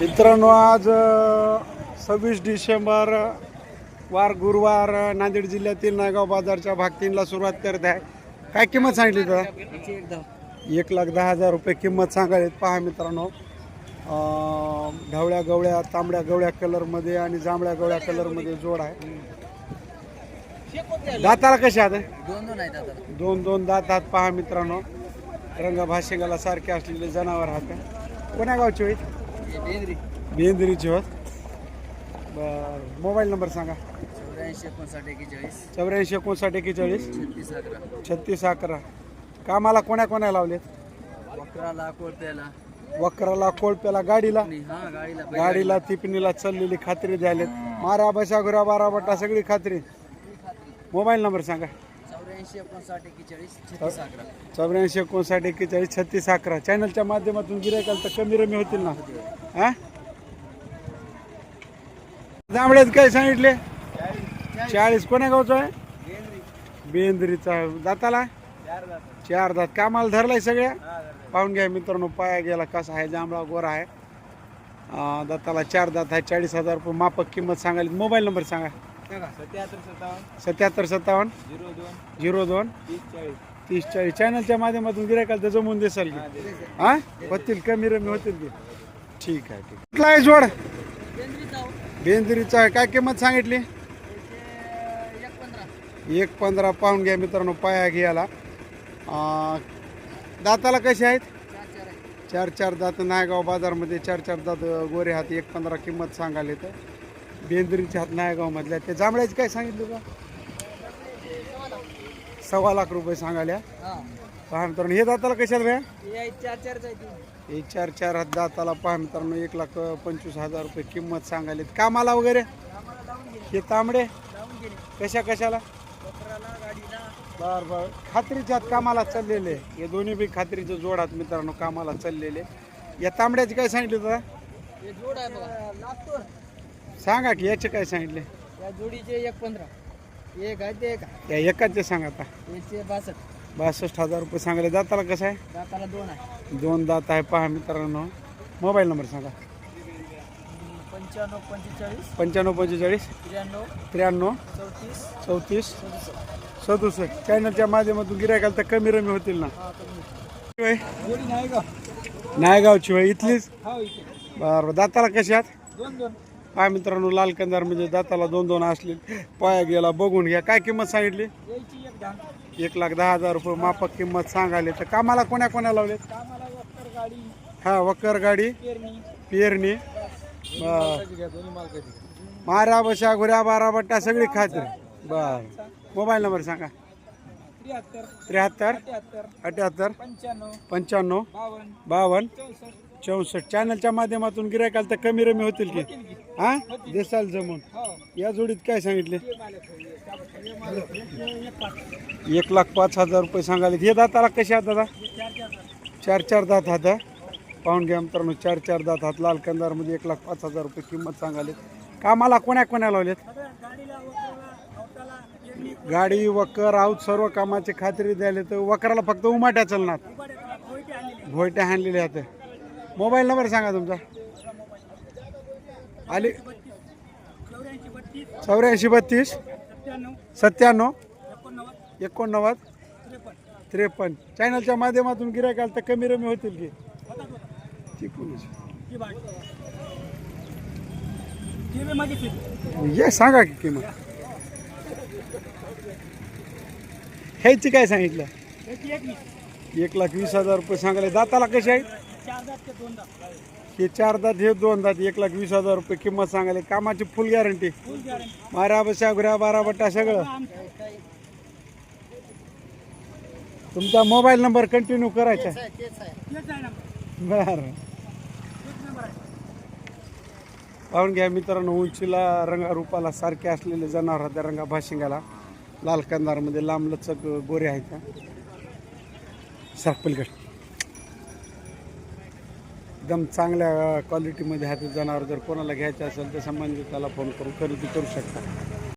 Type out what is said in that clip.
मित्रांनो आज सव्वीस डिसेंबर वार गुरुवार नांदेड जिल्ह्यातील नायगाव बाजारच्या भाग तीनला सुरुवात करत आहे. काय किंमत सांगितली तुला एक लाख दहा हजार रुपये किंमत सांगायला पहा मित्रांनो ढवळ्या गवळ्या तांबड्या गवळ्या कलरमध्ये आणि जांभळ्या गवळ्या कलरमध्ये जोड आहे. दाताला कसे आहेत? दोन दोन दोन दोन दात हात पहा मित्रांनो. रंग सारखे असलेले जनावर आहात. कोण्या गावचे होईल बेंद्री. बेंद्रीचे होत बर. मोबाईल नंबर सांगा. चौऱ्याऐंशी एकोणसाठ एकेचाळीस चौऱ्याऐंशी एकोणसाठ एक्केचाळीस. छत्तीस अकरा. छत्तीस अकरा. कामाला कोण्या कोण्या लावलेत? अकराला कोळप्याला. वक्राला कोळप्याला गाडीला? हा गाडीला. गाडीला तिपणीला चाललेली खात्री द्यायलेत. मारा बशा गुरा बारा बट्टा सगळी खात्री. मोबाईल नंबर सांगा. चौऱ्याऐंशी एकोणसाठ एकेचाळीस छत्तीस अकरा. चौऱ्याऐंशी एकोणसाठ एक्केचाळीस छत्तीस अकरा. चॅनलच्या माध्यमातून गिरायकाल तर कमी रमी होतील ना? हा? जांभळ्यात काय सांगितले? चाळीस कोण्या गावचं आहे? बेंद्रीचा. दाताला? चार दात. कामाला धरलाय सगळ्या? पाहून घ्या मित्रांनो पाया गेला कसा आहे? जांभळा गोरा आहे. दाताला चार दात आहे. चाळीस हजार रुपये मापक किंमत सांगायला. मोबाईल नंबर सांगा. सत्याहत्तर सत्तावन्न. सत्याहत्तर सत्तावन्न. झिरो दोन. झिरो दोन. तीस चाळीस. तीस चाळीस. चॅनलच्या माध्यमातून गिरायकाल तर जमून देसाल की. हा होतील कमी रमी होतील की. ठीक आहे ठीक कुठला आहे जोड? बेंद्रीचा आहे काय किंमत सांगितली? एक पंधरा. पाहून घ्या मित्रांनो पाया घ्यायला. दाताला कसे आहेत? चार चार आहे. चार चार दात नायगाव बाजारमध्ये चार चार दात गोरे हात एक पंधरा किंमत सांगायला तर बेंद्रीचे हात नायगावमधल्या. ते जांभळ्याचे काय सांगितलं का? सव्वा लाख रुपये सांगायला. पहा मित्रांनो हे दाताला कशाला भ्या? हे चार चार हात दाताला पहा मित्रांनो एक लाख पंचवीस हजार रुपये किंमत सांगायला कामाला वगैरे? हे तांबडे? कशा कशाला? बर बर. खात्रीच्या हात कामाला चाललेले. हे दोन्ही बी खात्रीचे जोड हात मित्रांनो कामाला चाललेले. या तांबड्याचे काय सांगितले दादा सांगा की याचे काय सांगितले? या जोडीचे एक पंधरा. एक आहे ते एक आहे. या एकाचे सांगा आता. याचे बासष्ट. बासष्ट हजार रुपये सांगले. दाताला कसं आहे? दाताला दोन आहे. दोन दात आहे पहा मित्रांनो. मोबाईल नंबर सांगा. पंच्याण्णव पंचेचाळीस. पंच्याण्णव पंचेचाळीस. त्र्याण्णव. त्र्याण्णव. चौतीस. चौतीस. सदुसष्ट. सदुसष्ट. चॅनलच्या माध्यमातून गिरायकाल तर कमी रमी होतील ना. हा कमी होय. जोडी नाही का नायगावची होय. इथलीच? हा इथे. बरं दाताला कशी आहात? दोन दोन. हा मित्रांनो लाल कंदार म्हणजे दाताला दोन दोन असले. पाया गेला बघून घ्या. काय किंमत सांगितली? एक लाख दहा हजार रुपये. माफक किंमत सांगाले तर कामाला कोण्या कोण्या लावले हा वक्कर गाडी वकर गाडी पेरणी. बर मारा बशा घुऱ्या बारा बट्टा सगळी खात्री. बर. मोबाईल नंबर सांगा. त्र्याहत्तर अठ्याहत्तर अठ्याहत्तर पंच्याण्णव पंच्याण्णव बावन्न बावन्न चौसष्ट. चॅनलच्या माध्यमातून गिरायकाल तर कमी रमी होतील की. हा? देसाल जमून. या जोडीत काय सांगितले? एक लाख पाच हजार रुपये सांगाले हे दाताला कसे आहेत दादा? चार चार दात हात पाहून घ्या मित्रांनो चार चार दात हात लाल कंदारमध्ये एक लाख पाच हजार रुपये किंमत सांगाले कामाला कोण्या कोण्या लावलेत? गाडी वकर आऊत सर्व कामाची खात्री द्यायला तर वकराला फक्त उमाट्या चालणार. भोयट्या हाणलेल्या आहेत. मोबाईल नंबर सांगा तुमचा. आली. चौऱ्याऐंशी बत्तीस. सत्त्याण्णव. एकोणनव्वद. त्रेपन्न. चॅनलच्या माध्यमातून गिरायकाल तर कमी रमी होतील की? ये सांगा की किंमत. ह्याची काय सांगितलं? एक एक लाख वीस हजार रुपये सांगायला. दाताला कसे आहेत? चार दात ते दोन दात हे चार दात हे दोन दात एक लाख वीस हजार रुपये किंमत सांगायला. कामाची फुल गॅरंटी फुल गॅरंटी मारा बशा घुऱ्या बारा बट्टा सगळं. तुमचा मोबाईल नंबर कंटिन्यू करायचा. बरं. तेच नंबर आहे. पाहून घ्या मित्रांनो उंचीला रंगारूपाला सारखे असलेले जनावर त्या रंगा भाशिंगाला लाल कंदारमध्ये लांब लचक गोरे आहेत सरपलगड एकदम चांगल्या क्वालिटीमध्ये आहेत ते जनावर जर कोणाला घ्यायचे असेल तर संबंधित त्याला फोन करून खरेदी करू शकता.